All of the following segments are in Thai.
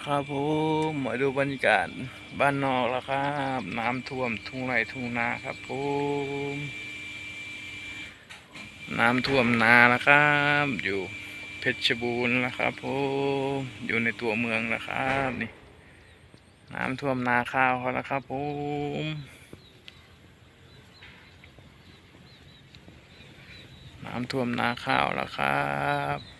นะครับผมมาดูบรรยากาศบ้านนอกแล้วครับ น้ำท่วมทุ่งไร่ทุ่งนาครับผมน้ำท่วมนาแล้วครับ อยู่เพชรบูรณ์นะครับผมอยู่ในตัวเมืองนะครับนี่ น้ำท่วมนาข้าวเขาแล้วครับผมน้ำท่วมนาข้าวแล้วครับ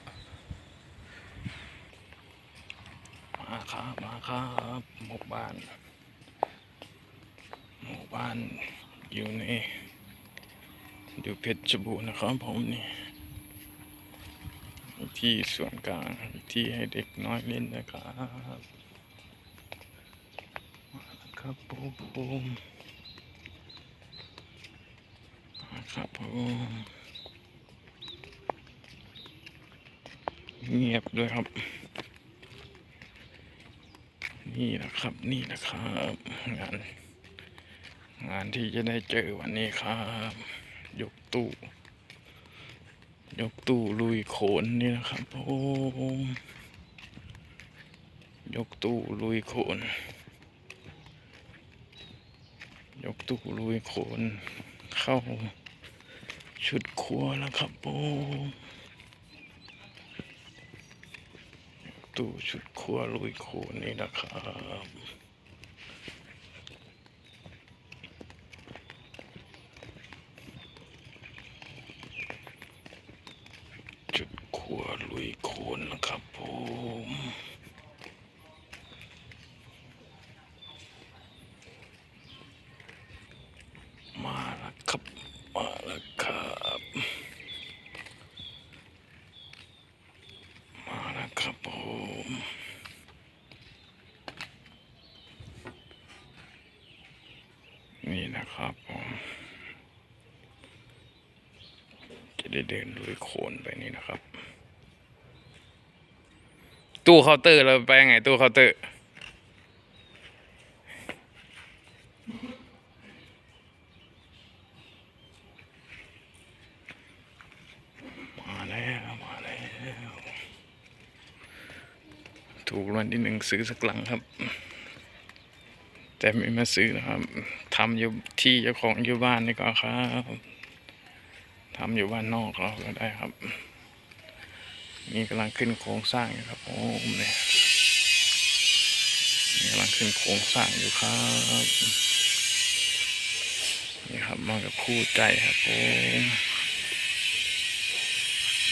มาครับมาครับหมู่บ้านหมู่บ้านอยู่ในอยู่เพชรบูรณ์นะครับผมนี่ที่ส่วนกลางที่ให้เด็กน้อยเล่นนะครับมาครับผมผมมาครับผมเงียบด้วยครับ นี่นะครับ นี่นะครับงานงานที่จะได้เจอวันนี้ครับ ยกตู้ ยกตู้ลุยโขนนี่นะครับผมยกตู้ลุยโขน ยกตู้ลุยโขน เข้า ชุดครัวแล้วครับผมตู้ชุด ครัวลุยโขนนี่นะครับจุดครัวลุยโคนนะครับผมมาแล้วครับมาแล้วครับมาแล้วครับผมนี่นะครับผม จะ ได้เดินลุยโคนไปนี่นะครับ ตู้เคาน์เตอร์เราไปยังไงตู้เคาน์เตอร์มาแล้วมาแล้วถูกรางวันที่หนึ่งซื้อสักหลังครับ แต่ไม่มาซื้อนะครับทำอยู่ที่เจ้าของอยู่บ้านนี่ก็ครับ ทำอยู่บ้านนอกเราก็ได้ครับ นี่กำลังขึ้นโครงสร้างอยู่ครับโอ้มเนี่ยนี่กำลังขึ้นโครงสร้างอยู่ครับนี่ครับมากับคู่ใจครับผม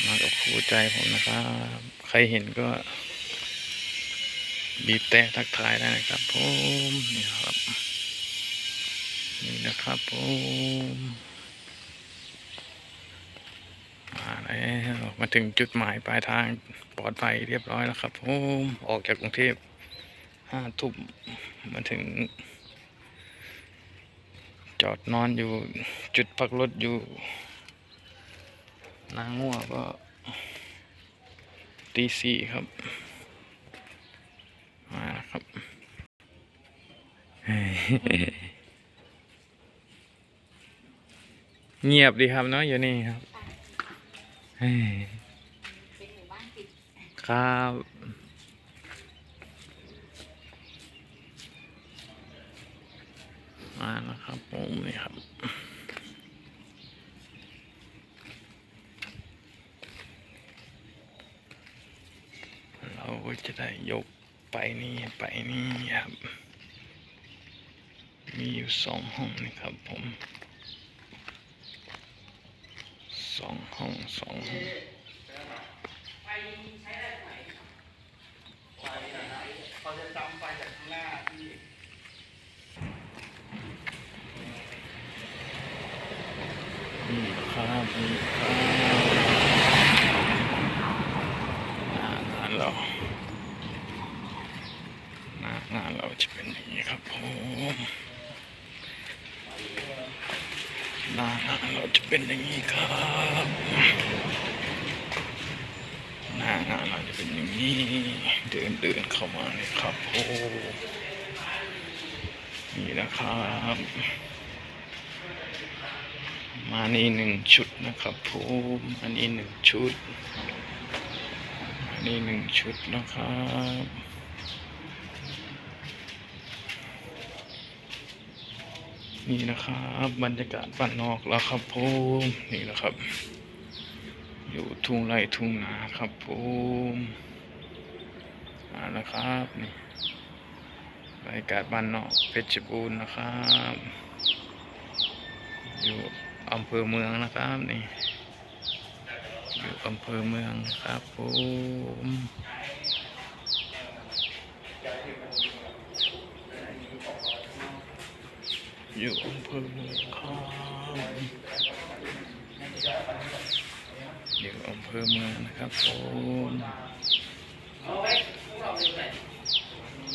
มากับคู่ใจผมนะครับ ใครเห็นก็บีบแต่ทักทายได้นะครับผมนี่ครับนี่นะครับผม มา แล้วมาถึงจุดหมายปลายทางปลอดภัยเรียบร้อยแล้วครับผมออกจากกรุงเทพห้าทุ่มมาถึง จอดนอนอยู่จุดพักรถอยู่นางงัวก็ตีสี่ครับ มาแล้วครับเงียบดีครับเนาะอยู่นี่ครับ เป็นหมู่บ้านปิดครับมาแล้วครับผมนี่ครับเราก็จะได้ยกไปนี่ไปนี่ครับ มีอยู่สองห้องนี่ครับผมสอง ห้องสองห้องนี่ครับนี่ครับหน้างานเราหน้างานเราจะเป็นอย่างนี้ครับผม หน้างานเราจะเป็นอย่างนี้ครับหน้างานเราจะเป็นอย่างนี้ เดินเดินเข้ามาเลยครับผมนี่นะครับมานี่หนึ่งชุดนะครับผมอันนี้หนึ่งชุดอันนี้หนึ่งชุดนะครับ นี่นะครับบรรยากาศบ้านนอกแล้วครับผมนี่นะครับ อยู่ทุ่งไร่ทุ่งนาครับผมมาแล้วครับนี่บรรยากาศบ้านนอกเพชรบูรณ์นะครับ อยู่อำเภอเมืองนะครับนี่อยู่อำเภอเมืองครับผม อยู่อำเภอเมืองครับอยู่อำเภอเมืองนะครับผม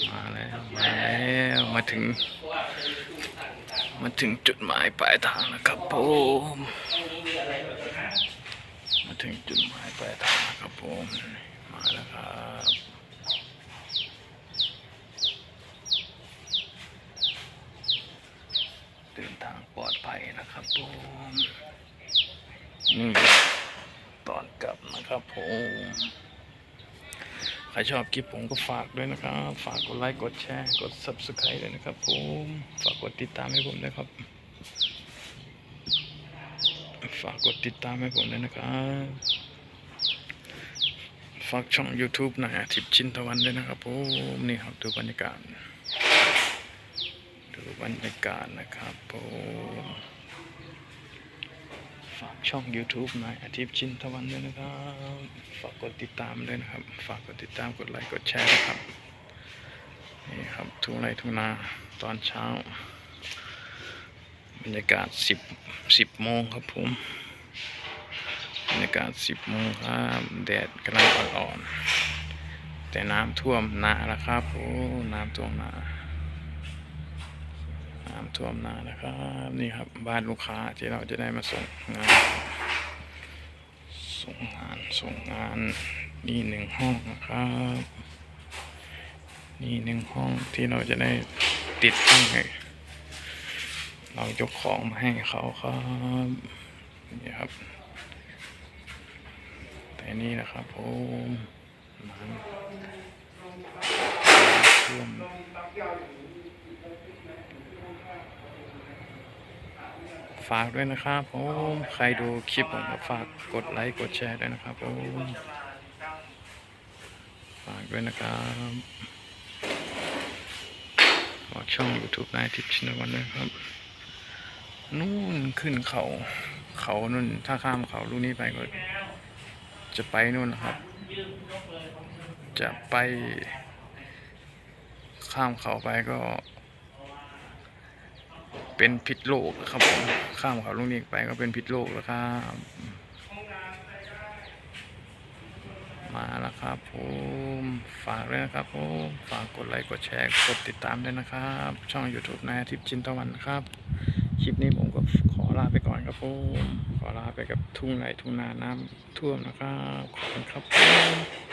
มาแล้วมาแล้วมาถึง มาถึงจุดหมายปลายทางนะครับผมมาถึงจุดหมายปลายทางนะครับผมมาแล้วครับ เดินทางปลอดภัยนะครับผมนี่ตอนกลับนะครับผมใครชอบคลิปผมก็ฝากด้วยนะครับ ฝากกดไลค์กดแชร์กด subscribe ด้วยนะครับผมฝากกดติดตามให้ผมด้วยครับ ฝากกดติดตามให้ผมด้วยนะครับฝากช่อง YouTube หน่อยทิตย์ชินตะวันด้วยนะครับผมนี่ครับดูบรรยากาศ ดูบรรยากาศนะครับผมฝากช่อง YouTube น่อยอาทิตย์ชินตะวันด้วยนะครับ ฝากกดติดตามด้วยนะครับ ฝากกดติดตามกดไลค์กดแชร์นะครับนี่ครับทุ่งไร่ทุ่งนาตอนเช้า บรรยากาศสิบสิบโมงครับผมบรรยากาศสิบโมงครับแดดกำลังอ่อนๆแต่น้ำท่วมนาแล้วครับโอ้น้ำท่วมนาำท่วมนานะครับ นี่ครับบ้านลูกค้าที่เราจะได้มาส่งงาน ส่งงานส่งงานนี่หนึ่งห้องนะครับ นี่หนึ่งห้องที่เราจะได้ติดตั้งให้เรายกของมาให้เขาครับนี่ครับ แต่นี่นะครับผมน้ำท่วม ฝากด้วยนะครับผมใครดูคลิปผมก็ฝากกดไลค์กดแชร์ด้วยนะครับผมฝากด้วยนะครับฝากช่อง YouTube นายทิพย์ชินวันด้วยครับ นู่นขึ้นเขา เขานู่นถ้าข้ามเขาลูกนี้ไปก็ จะไปนู่นนะครับ จะไปข้ามเขาไปก็ เป็นพิษโลกครับผมข้ามเขาลูกนี้ไปก็เป็นพิษโลกแล้วครับมาแล้วครับผมฝากด้วยนะครับผมฝากกดไลค์กดแชร์กดติดตามด้วยนะครับ ช่อง YouTube นายอาทิตย์จินตะวันครับ คลิปนี้ผมก็ขอลาไปก่อนครับผมขอลาไปกับทุ่งไร่ทุ่งนาน้ำท่วมนะครับขอบคุณครับผม